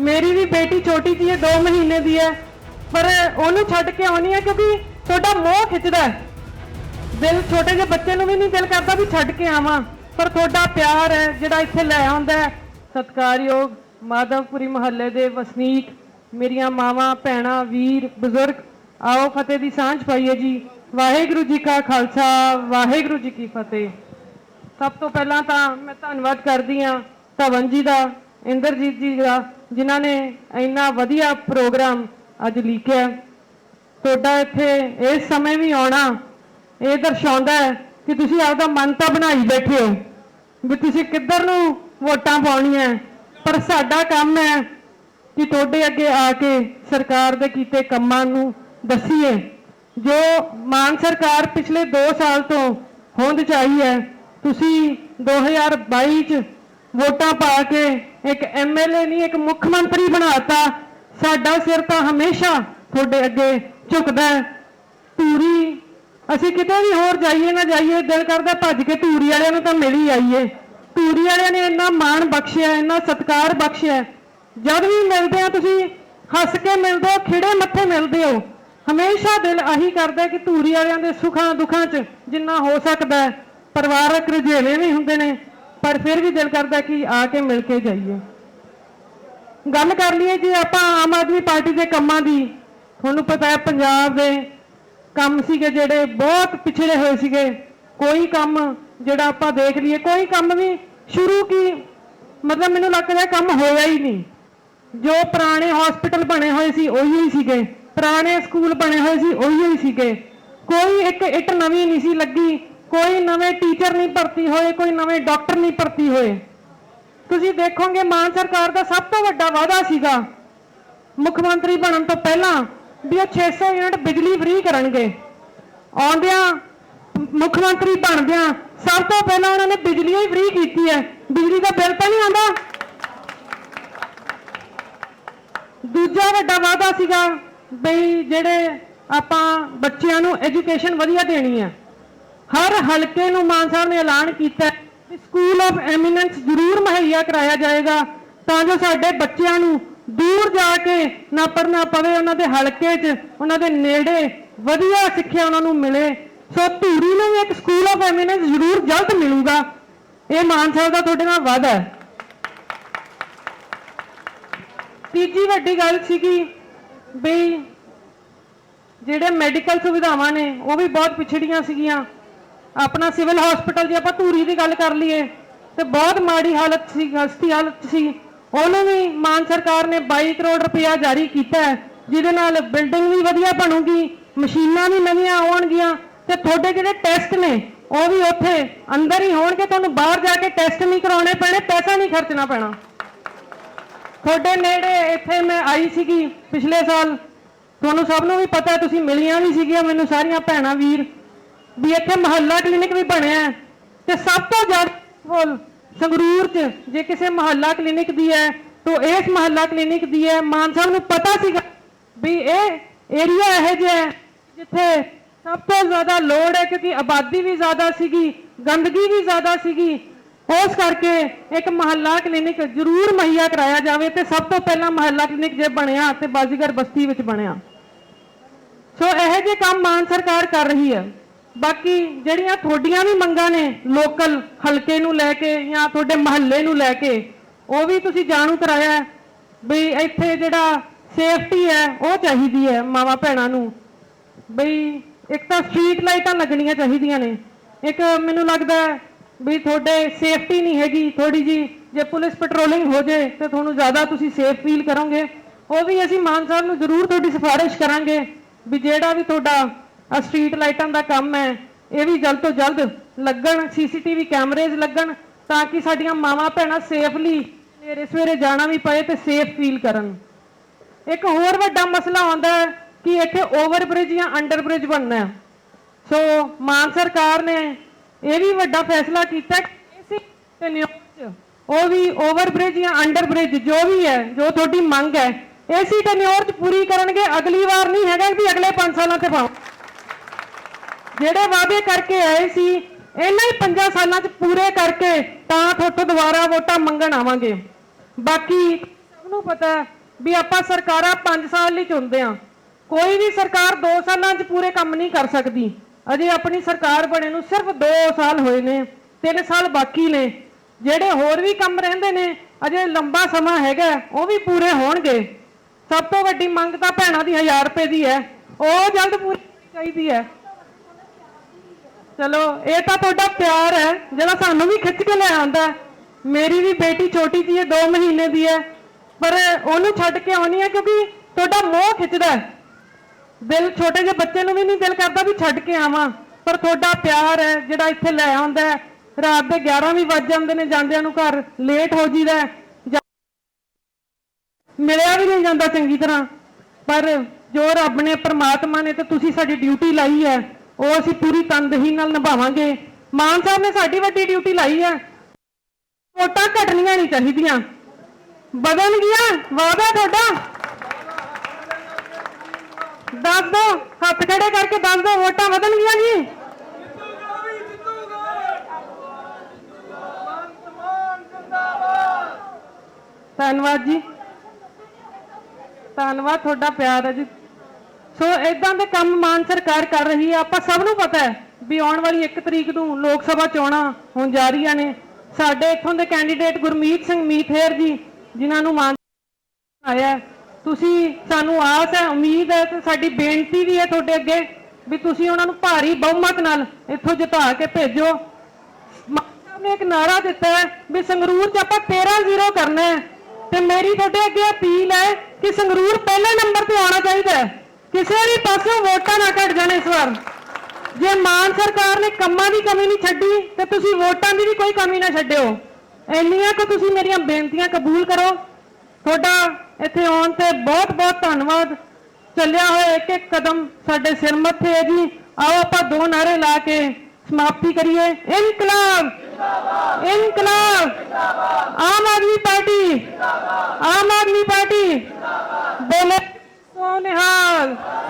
ਮੇਰੀ ਵੀ ਬੇਟੀ ਛੋਟੀ ਜੀ ਹੈ 2 ਮਹੀਨੇ ਦੀ ਹੈ। ਪਰ ਉਹਨੂੰ ਛੱਡ ਕੇ ਆਉਣੀ ਹੈ ਕਿਉਂਕਿ ਤੁਹਾਡਾ ਮੋਹ ਖਿੱਚਦਾ ਹੈ। ਦਿਲ ਛੋਟੇ ਜਿਹੇ ਬੱਚੇ ਨੂੰ ਵੀ ਨਹੀਂ ਦਿਲ ਕਰਦਾ ਵੀ ਛੱਡ ਕੇ ਆਵਾਂ। ਪਰ ਤੁਹਾਡਾ ਪਿਆਰ ਹੈ, ਜਿਹੜਾ ਇੱਥੇ ਲੈ ਆਉਂਦਾ ਹੈ। ਸਤਿਕਾਰਯੋਗ ਮਾਧਵਪੁਰੀ ਮਹੱਲੇ ਦੇ ਵਸਨੀਕ, ਮੇਰੀਆਂ ਮਾਵਾਂ, ਭੈਣਾਂ, ਵੀਰ, ਬਜ਼ੁਰਗ, ਆਓ ਫਤਿਹ ਦੀ ਸਾਂਝ ਪਾਈਏ ਜੀ। ਵਾਹਿਗੁਰੂ ਜੀ ਕਾ ਖਾਲਸਾ, ਵਾਹਿਗੁਰੂ ਜੀ ਕੀ ਫਤਿਹ। ਸਭ ਤੋਂ ਪਹਿਲਾਂ ਤਾਂ ਮੈਂ ਧੰਨਵਾਦ ਕਰਦੀ ਹਾਂ ਧਵਨ ਜੀ ਦਾ ਇੰਦਰਜੀਤ ਜੀ ਦਾ, ਜਿਨ੍ਹਾਂ ਨੇ ਇੰਨਾ ਵਧੀਆ ਪ੍ਰੋਗਰਾਮ ਅੱਜ ਲਿਖਿਆ ਤੁਹਾਡਾ ਇੱਥੇ ਇਸ ਸਮੇਂ ਵੀ ਆਉਣਾ, ਇਹ ਦਰਸਾਉਂਦਾ ਹੈ ਕਿ ਤੁਸੀਂ ਆਪਦਾ ਮਨ ਤਾਂ ਬਣਾਈ ਬੈਠੇ ਹੋ, ਵੀ ਤੁਸੀਂ ਕਿੱਧਰ ਨੂੰ ਵੋਟਾਂ ਪਾਉਣੀਆਂ ਪਰ ਸਾਡਾ ਕੰਮ ਹੈ ਕਿ ਤੁਹਾਡੇ ਅੱਗੇ ਆ ਕੇ ਸਰਕਾਰ ਦੇ ਕੀਤੇ ਕੰਮਾਂ ਨੂੰ ਦੱਸੀਏ। ਜੋ ਮਾਨ ਸਰਕਾਰ ਪਿਛਲੇ 2 ਸਾਲ ਤੋਂ ਹੋਂਦ ਚ ਆਈ ਹੈ, ਤੁਸੀਂ 2022 ਚ ਵੋਟਾਂ ਪਾ ਕੇ ਇੱਕ ਐਮਐਲਏ ਨਹੀਂ, ਇੱਕ ਮੁੱਖ ਮੰਤਰੀ ਬਣਾਤਾ, ਸਾਡਾ ਸਿਰ ਤਾਂ ਹਮੇਸ਼ਾ ਤੁਹਾਡੇ ਅੱਗੇ ਝੁਕਦਾ ਧੂਰੀ, ਅਸੀਂ ਕਿਤੇ ਵੀ ਹੋਰ ਜਾਈਏ ਨਾ ਜਾਈਏ, ਦਿਲ ਕਰਦਾ ਭੱਜ ਕੇ ਧੂਰੀ ਵਾਲਿਆਂ ਨੂੰ ਤਾਂ ਮਿਲ ਹੀ ਆਈਏ। ਧੂਰੀ ਵਾਲਿਆਂ ਨੇ ਇੰਨਾ ਮਾਣ ਬਖਸ਼ਿਆ, ਇੰਨਾ ਸਤਿਕਾਰ ਬਖਸ਼ਿਆ। ਜਦ ਵੀ ਮਿਲਦੇ ਆ ਤੁਸੀਂ, ਹੱਸ ਕੇ ਮਿਲਦੇ ਹੋ ਖਿੜੇ ਮੱਥੇ ਮਿਲਦੇ ਹੋ। ਹਮੇਸ਼ਾ ਦਿਲ ਆਹੀ ਕਰਦਾ ਕਿ ਧੂਰੀ ਵਾਲਿਆਂ ਦੇ ਸੁੱਖਾਂ ਦੁੱਖਾਂ 'ਚ ਜਿੰਨਾ ਹੋ ਸਕਦਾ ਪਰਿਵਾਰਕ ਰੁਝੇਵੇਂ ਵੀ ਹੁੰਦੇ ਨੇ। ਪਰ ਫਿਰ ਵੀ ਦਿਲ ਕਰਦਾ ਕਿ ਆ ਕੇ ਮਿਲ ਕੇ ਜਾਈਏ। ਗੱਲ ਕਰ ਲਈਏ ਜੇ, ਆਪਾਂ ਆਮ ਆਦਮੀ ਪਾਰਟੀ ਦੇ ਕੰਮਾਂ ਦੀ। ਤੁਹਾਨੂੰ ਪਤਾ ਹੈ, ਪੰਜਾਬ ਦੇ ਕੰਮ ਸੀਗੇ ਜਿਹੜੇ ਬਹੁਤ ਪਿਛੜੇ ਹੋਏ ਸੀਗੇ। ਕੋਈ ਕੰਮ ਜਿਹੜਾ ਆਪਾਂ ਦੇਖ ਲਈਏ, ਕੋਈ ਕੰਮ ਵੀ ਸ਼ੁਰੂ ਕੀ ਮਤਲਬ ਮੈਨੂੰ ਲੱਗਦਾ ਕੰਮ ਹੋਇਆ ਹੀ ਨਹੀਂ। ਜੋ ਪੁਰਾਣੇ ਹਸਪੀਟਲ ਬਣੇ ਹੋਏ ਸੀ, ਉਹੀ ਹੀ ਸੀਗੇ। ਪੁਰਾਣੇ ਸਕੂਲ ਬਣੇ ਹੋਏ ਸੀ, ਉਹੀ ਹੀ ਸੀਗੇ। ਕੋਈ ਇੱਕ ਇੱਟ ਨਵੀਂ ਨਹੀਂ ਸੀ ਲੱਗੀ। ਕੋਈ ਨਵੇਂ ਟੀਚਰ ਨਹੀਂ ਭਰਤੀ ਹੋਏ, ਕੋਈ ਨਵੇਂ ਡਾਕਟਰ ਨਹੀਂ ਭਰਤੀ ਹੋਏ। ਤੁਸੀਂ ਦੇਖੋਗੇ, ਮਾਨ ਸਰਕਾਰ ਦਾ ਸਭ ਤੋਂ ਵੱਡਾ ਵਾਅਦਾ ਸੀਗਾ, ਮੁੱਖ ਮੰਤਰੀ ਬਣਨ ਤੋਂ ਪਹਿਲਾਂ, ਵੀ ਉਹ 600 ਯੂਨਿਟ ਬਿਜਲੀ ਫ੍ਰੀ ਕਰਨਗੇ। ਆਉਂਦਿਆਂ, ਮੁੱਖ ਮੰਤਰੀ ਬਣਦਿਆਂ, ਸਭ ਤੋਂ ਪਹਿਲਾਂ ਉਹਨਾਂ ਨੇ ਬਿਜਲੀ ਹੀ ਫ੍ਰੀ ਕੀਤੀ ਹੈ। ਬਿਜਲੀ ਦਾ ਬਿੱਲ ਤਾਂ ਨਹੀਂ ਆਉਂਦਾ। ਦੂਜਾ ਵੱਡਾ ਵਾਅਦਾ ਸੀਗਾ, ਬਈ ਜਿਹੜੇ ਆਪਾਂ ਬੱਚਿਆਂ ਨੂੰ ਐਜੂਕੇਸ਼ਨ ਵਧੀਆ ਦੇਣੀ ਹੈ। ਹਰ ਹਲਕੇ ਨੂੰ ਮਾਨ ਸਾਹਿਬ ਨੇ ਐਲਾਨ ਕੀਤਾ ਕਿ ਸਕੂਲ ਆਫ ਐਮੀਨੈਂਸ ਜ਼ਰੂਰ ਮੁਹੱਈਆ ਕਰਾਇਆ ਜਾਏਗਾ, ਤਾਂ ਜੋ ਸਾਡੇ ਬੱਚਿਆਂ ਨੂੰ ਦੂਰ ਜਾ ਕੇ ਨਾ ਪੜਨਾ ਪਵੇ ਉਹਨਾਂ ਦੇ ਹਲਕੇ 'ਚ, ਉਹਨਾਂ ਦੇ ਨੇੜੇ ਵਧੀਆ ਸਿੱਖਿਆ ਉਹਨਾਂ ਨੂੰ ਮਿਲੇ। ਸੋ ਧੂਰੀ ਨੂੰ ਵੀ ਇੱਕ ਸਕੂਲ ਆਫ ਐਮੀਨੈਂਸ ਜ਼ਰੂਰ ਜਲਦ ਮਿਲੂਗਾ। ਇਹ ਮਾਨ ਸਾਹਿਬ ਦਾ ਤੁਹਾਡੇ ਨਾਲ ਵਾਅਦਾ ਹੈ। ਤੀਜੀ ਵੱਡੀ ਗੱਲ ਸੀਗੀ ਵੀ ਜਿਹੜੇ ਮੈਡੀਕਲ ਸੁਵਿਧਾਵਾਂ ਨੇ, ਉਹ ਵੀ ਬਹੁਤ ਪਿਛੜੀਆਂ ਸੀਗੀਆਂ। ਆਪਣਾ ਸਿਵਲ ਹਸਪੀਟਲ ਜੇ ਆਪਾਂ ਧੂਰੀ ਦੀ ਗੱਲ ਕਰ ਲਈਏ, ਤੇ ਬਹੁਤ ਮਾੜੀ ਹਾਲਤ ਸੀ ਹਸਤੀ ਹਾਲਤ ਸੀ। ਉਹਨੂੰ ਵੀ ਮਾਨ ਸਰਕਾਰ ਨੇ 22 ਕਰੋੜ ਰੁਪਇਆ ਜਾਰੀ ਕੀਤਾ ਜਿਹਦੇ ਨਾਲ ਬਿਲਡਿੰਗ ਵੀ ਵਧੀਆ ਬਣੂਗੀ, ਮਸ਼ੀਨਾਂ ਵੀ ਨਵੀਆਂ ਆਉਣਗੀਆਂ, ਤੇ ਤੁਹਾਡੇ ਜਿਹੜੇ ਟੈਸਟ ਨੇ, ਉਹ ਵੀ ਉੱਥੇ ਅੰਦਰ ਹੀ ਹੋਣਗੇ, ਤੁਹਾਨੂੰ ਬਾਹਰ ਜਾ ਕੇ ਟੈਸਟ ਨਹੀਂ ਕਰਾਉਣੇ ਪੈਣੇ, ਪੈਸਾ ਨਹੀਂ ਖਰਚਣਾ ਪੈਣਾ। ਤੁਹਾਡੇ ਨੇੜੇ ਇੱਥੇ ਮੈਂ ਆਈ ਸੀਗੀ ਪਿਛਲੇ ਸਾਲ, ਤੁਹਾਨੂੰ ਸਭ ਨੂੰ ਵੀ ਪਤਾ, ਤੁਸੀਂ ਮਿਲੀਆਂ ਵੀ ਸੀਗੀਆਂ, ਮੈਨੂੰ ਸਾਰੀਆਂ ਭੈਣਾਂ, ਵੀਰ ਵੀ ਇੱਥੇ ਮਹੱਲਾ ਕਲੀਨਿਕ ਵੀ ਬਣਿਆ ਤੇ ਸਭ ਤੋਂ ਜ਼ਿਆਦਾ ਫੁੱਲ ਸੰਗਰੂਰ 'ਚ, ਜੇ ਕਿਸੇ ਮਹੱਲਾ ਕਲੀਨਿਕ ਦੀ ਹੈ, ਤਾਂ ਇਸ ਮਹੱਲਾ ਕਲੀਨਿਕ ਦੀ ਹੈ। ਮਾਨ ਸਾਹਿਬ ਨੂੰ ਪਤਾ ਸੀਗਾ ਵੀ ਇਹ ਏਰੀਆ ਇਹੋ ਜਿਹਾ ਹੈ, ਜਿੱਥੇ ਸਭ ਤੋਂ ਜ਼ਿਆਦਾ ਲੋੜ ਹੈ, ਕਿਉਂਕਿ ਆਬਾਦੀ ਵੀ ਜ਼ਿਆਦਾ ਸੀਗੀ, ਗੰਦਗੀ ਵੀ ਜ਼ਿਆਦਾ ਸੀਗੀ। ਉਸ ਕਰਕੇ ਇੱਕ ਮਹੱਲਾ ਕਲੀਨਿਕ ਜ਼ਰੂਰ ਮੁਹੱਈਆ ਕਰਾਇਆ ਜਾਵੇ ਤੇ ਸਭ ਤੋਂ ਪਹਿਲਾਂ ਮਹੱਲਾ ਕਲੀਨਿਕ ਜੇ ਬਣਿਆ ਤੇ ਬਾਜ਼ੀਗਰ ਬਸਤੀ ਵਿੱਚ ਬਣਿਆ। ਸੋ ਇਹੋ ਜਿਹੇ ਕੰਮ ਮਾਨ ਸਰਕਾਰ ਕਰ ਰਹੀ ਹੈ। ਬਾਕੀ ਜਿਹੜੀਆਂ ਤੁਹਾਡੀਆਂ ਵੀ ਮੰਗਾਂ ਨੇ ਲੋਕਲ ਹਲਕੇ ਨੂੰ ਲੈ ਕੇ ਜਾਂ ਤੁਹਾਡੇ ਮਹੱਲੇ ਨੂੰ ਲੈ ਕੇ, ਉਹ ਵੀ ਤੁਸੀਂ ਜਾਣੂ ਕਰਾਇਆ ਵੀ ਇੱਥੇ ਜਿਹੜਾ ਸੇਫਟੀ ਹੈ, ਉਹ ਚਾਹੀਦੀ ਹੈ ਮਾਵਾ ਭੈਣਾਂ ਨੂੰ। ਬਈ ਇੱਕ ਤਾਂ ਸਟਰੀਟ ਲਾਈਟਾਂ ਲੱਗਣੀਆਂ ਚਾਹੀਦੀਆਂ ਨੇ। ਇੱਕ ਮੈਨੂੰ ਲੱਗਦਾ ਵੀ ਤੁਹਾਡੇ ਸੇਫਟੀ ਨਹੀਂ ਹੈਗੀ ਥੋੜੀ ਜੀ ਜੇ ਪੁਲਿਸ ਪੈਟਰੋਲਿੰਗ ਹੋ ਜੇ ਤੇ ਤੁਹਾਨੂੰ ਜ਼ਿਆਦਾ ਤੁਸੀਂ ਸੇਫ ਫੀਲ ਕਰੋਗੇ। ਉਹ ਵੀ ਅਸੀਂ ਮਾਨ ਸਾਹਿਬ ਨੂੰ ਜ਼ਰੂਰ ਤੁਹਾਡੀ ਸਿਫਾਰਿਸ਼ ਕਰਾਂਗੇ ਵੀ ਜਿਹੜਾ ਵੀ ਤੁਹਾਡਾ ਆ ਸਟਰੀਟ ਲਾਈਟਾਂ ਦਾ ਕੰਮ ਹੈ। ਇਹ ਵੀ ਜਲਦ ਤੋਂ ਜਲਦ ਲੱਗਣ, ਸੀਸੀਟੀਵੀ ਕੈਮਰੇਜ਼ ਲੱਗਣ ਤਾਂ ਕਿ ਸਾਡੀਆਂ ਮਾਵਾਂ ਭੈਣਾਂ ਸੇਫਲੀ ਸਵੇਰੇ ਸਵੇਰੇ ਜਾਣਾ ਵੀ ਪਏ ਤੇ ਸੇਫ ਫੀਲ ਕਰਨ। ਇੱਕ ਹੋਰ ਵੱਡਾ ਮਸਲਾ ਆਉਂਦਾ ਹੈ ਕਿ ਇੱਥੇ ਓਵਰ ਬ੍ਰਿਜ ਜਾਂ ਅੰਡਰ ਬ੍ਰਿਜ ਬਣਨਾ ਹੈ। ਸੋ ਮਾਨ ਸਰਕਾਰ ਨੇ ਇਹ ਵੀ ਵੱਡਾ ਫੈਸਲਾ ਕੀਤਾ ਇਸੇ ਟੈਨਿਓਰ 'ਚ। ਉਹ ਵੀ ਓਵਰ ਬ੍ਰਿਜ ਜਾਂ ਅੰਡਰ ਬ੍ਰਿਜ ਜੋ ਵੀ ਹੈ, ਜੋ ਤੁਹਾਡੀ ਮੰਗ ਹੈ ਇਸੇ ਟੈਨਿਓਰ 'ਚ ਪੂਰੀ ਕਰਨਗੇ। ਅਗਲੀ ਵਾਰ ਨਹੀਂ ਹੈਗਾ ਵੀ ਅਗਲੇ 5 ਸਾਲਾਂ ਤੇ ਪਾਓ। ਜਿਹੜੇ ਵਾਅਦੇ ਕਰਕੇ ਆਏ ਸੀ, ਇਹਨਾਂ ਹੀ 5 ਸਾਲਾਂ 'ਚ ਪੂਰੇ ਕਰਕੇ ਤਾਂ ਤੁਹਾਤੋਂ ਦੁਬਾਰਾ ਵੋਟਾਂ ਮੰਗਣ ਆਵਾਂਗੇ। ਬਾਕੀ ਸਭ ਨੂੰ ਪਤਾ ਵੀ ਆਪਾਂ ਸਰਕਾਰਾਂ 5 ਸਾਲ ਲਈ ਚੁਣਦੇ ਆ ਕੋਈ ਵੀ ਸਰਕਾਰ 2 ਸਾਲਾਂ 'ਚ ਪੂਰੇ ਕੰਮ ਨਹੀਂ ਕਰ ਸਕਦੀ। ਅਜੇ ਆਪਣੀ ਸਰਕਾਰ ਬਣੇ ਨੂੰ ਸਿਰਫ 2 ਸਾਲ ਹੋਏ ਨੇ 3 ਸਾਲ ਬਾਕੀ ਨੇ। ਜਿਹੜੇ ਹੋਰ ਵੀ ਕੰਮ ਰਹਿੰਦੇ ਨੇ, ਅਜੇ ਲੰਬਾ ਸਮਾਂ ਹੈਗਾ, ਉਹ ਵੀ ਪੂਰੇ ਹੋਣਗੇ। ਸਭ ਤੋਂ ਵੱਡੀ ਮੰਗ ਤਾਂ ਭੈਣਾਂ ਦੀ 1000 ਰੁਪਏ ਦੀ ਹੈ। ਉਹ ਜਲਦ ਪੂਰੀ ਚਾਹੀਦੀ ਹੈ। ਚਲੋ, ਇਹ ਤਾਂ ਤੁਹਾਡਾ ਪਿਆਰ ਹੈ, ਜਿਹੜਾ ਸਾਨੂੰ ਵੀ ਖਿੱਚ ਕੇ ਲੈ ਆਉਂਦਾ ਮੇਰੀ ਵੀ ਬੇਟੀ ਛੋਟੀ ਜੀ ਹੈ 2 ਮਹੀਨੇ ਦੀ ਹੈ। ਪਰ ਉਹਨੂੰ ਛੱਡ ਕੇ ਆਉਣੀ ਹੈ, ਕਿਉਂਕਿ ਤੁਹਾਡਾ ਮੋਹ ਖਿੱਚਦਾ ਦਿਲ, ਛੋਟੇ ਜਿਹੇ ਬੱਚੇ ਨੂੰ ਵੀ ਨਹੀਂ ਦਿਲ ਕਰਦਾ ਵੀ ਛੱਡ ਕੇ ਆਵਾਂ। ਪਰ ਤੁਹਾਡਾ ਪਿਆਰ ਹੈ, ਜਿਹੜਾ ਇੱਥੇ ਲੈ ਆਉਂਦਾ ਹੈ। ਰਾਤ ਦੇ 11 ਵੀ ਵੱਜ ਜਾਂਦੇ ਨੇ, ਜਾਂਦਿਆਂ ਨੂੰ ਘਰ ਲੇਟ ਹੋ ਜੀਦਾ ਮਿਲਿਆ ਵੀ ਨਹੀਂ ਜਾਂਦਾ ਚੰਗੀ ਤਰ੍ਹਾਂ। ਪਰ ਜੋ ਰੱਬ ਨੇ, ਪਰਮਾਤਮਾ ਨੇ ਤੇ ਤੁਸੀਂ ਸਾਡੀ ਡਿਊਟੀ ਲਾਈ ਹੈ। ਉਹ ਅਸੀਂ ਪੂਰੀ ਤਨਦੇਹੀ ਨਾਲ ਨਿਭਾਵਾਂਗੇ। ਮਾਨ ਸਾਹਿਬ ਨੇ ਸਾਡੀ ਵੱਡੀ ਡਿਊਟੀ ਲਾਈ ਹੈ ਵੋਟਾਂ ਘਟਣੀਆਂ ਨਹੀਂ ਚਾਹੀਦੀਆਂ। ਬਦਲਣਗੀਆਂ ਵਾਅਦਾ ਤੁਹਾਡਾ। ਦੱਸ ਦੋ, ਹੱਥ ਖੜੇ ਕਰਕੇ ਦੱਸ ਦੋ, ਵੋਟਾਂ ਬਦਲਣਗੀਆਂ ਜੀ। ਧੰਨਵਾਦ ਜੀ। ਧੰਨਵਾਦ, ਤੁਹਾਡਾ ਪਿਆਰ ਹੈ ਜੀ। ਸੋ ਇਦਾਂ ਦੇ ਕੰਮ ਮਾਨ ਸਰਕਾਰ ਕਰ ਰਹੀ ਹੈ ਆਪਾਂ ਸਭ ਨੂੰ ਪਤਾ ਹੈ ਵੀ ਆਉਣ ਵਾਲੀ 1 ਤਰੀਕ ਨੂੰ ਲੋਕ ਸਭਾ ਚੋਣਾਂ ਹੋਣ ਜਾ ਰਹੀਆਂ ਨੇ। ਸਾਡੇ ਇੱਥੋਂ ਦੇ ਕੈਂਡੀਡੇਟ ਗੁਰਮੀਤ ਸਿੰਘ ਮੀਥੇਰ ਜੀ, ਜਿਨ੍ਹਾਂ ਨੂੰ ਮਾਨ ਆਇਆ ਤੁਸੀਂ ਸਾਨੂੰ ਆਸ ਹੈ, ਉਮੀਦ ਹੈ ਤੇ ਸਾਡੀ ਬੇਨਤੀ ਵੀ ਹੈ ਤੁਹਾਡੇ ਅੱਗੇ ਵੀ ਤੁਸੀਂ ਉਹਨਾਂ ਨੂੰ ਭਾਰੀ ਬਹੁਮਤ ਨਾਲ ਇੱਥੋਂ ਜਿਤਾ ਕੇ ਭੇਜੋ। ਮਾਨ ਸਾਹਿਬ ਨੇ ਇੱਕ ਨਾਰਾ ਦਿੱਤਾ ਹੈ ਵੀ ਸੰਗਰੂਰ 'ਚ ਆਪਾਂ 13-0 ਕਰਨਾ ਹੈ ਤੇ ਮੇਰੀ ਤੁਹਾਡੇ ਅੱਗੇ ਅਪੀਲ ਹੈ ਕਿ ਸੰਗਰੂਰ ਪਹਿਲੇ ਨੰਬਰ ਤੇ ਆਉਣਾ ਚਾਹੀਦਾ ਹੈ। ਕਿਸੇ ਵੀ ਪਾਸੋਂ ਵੋਟਾਂ ਨਾ ਘਟ ਜਾਣ ਇਸ ਵਾਰ। ਜੇ ਮਾਨ ਸਰਕਾਰ ਨੇ ਕੰਮਾਂ ਦੀ ਕਮੀ ਨਹੀਂ ਛੱਡੀ, ਤੇ ਤੁਸੀਂ ਵੋਟਾਂ ਦੀ ਵੀ ਕੋਈ ਕਮੀ ਨਾ ਛੱਡਿਓ। ਇੰਨੀਆਂ ਕੋ ਤੁਸੀਂ ਮੇਰੀਆਂ ਬੇਨਤੀਆਂ ਕਬੂਲ ਕਰੋ। ਤੁਹਾਡਾ ਇੱਥੇ ਆਉਣ ਤੇ ਬਹੁਤ ਬਹੁਤ ਧੰਨਵਾਦ। ਚੱਲਿਆ ਹੋਇਆ ਇੱਕ ਇੱਕ ਕਦਮ ਸਾਡੇ ਸਿਰ ਮੱਥੇ ਹੈ ਜੀ। ਆਓ ਆਪਾਂ ਦੋ ਨਾਰੇ ਲਾ ਕੇ ਸਮਾਪਤੀ ਕਰੀਏ। ਇਨਕਲਾਬ! ਇਨਕਲਾਬ! ਆਮ ਆਦਮੀ ਪਾਰਟੀ! ਆਮ ਆਦਮੀ ਪਾਰਟੀ! ਬੋਲੋ ਸੋਨਿਹਾ Nacional.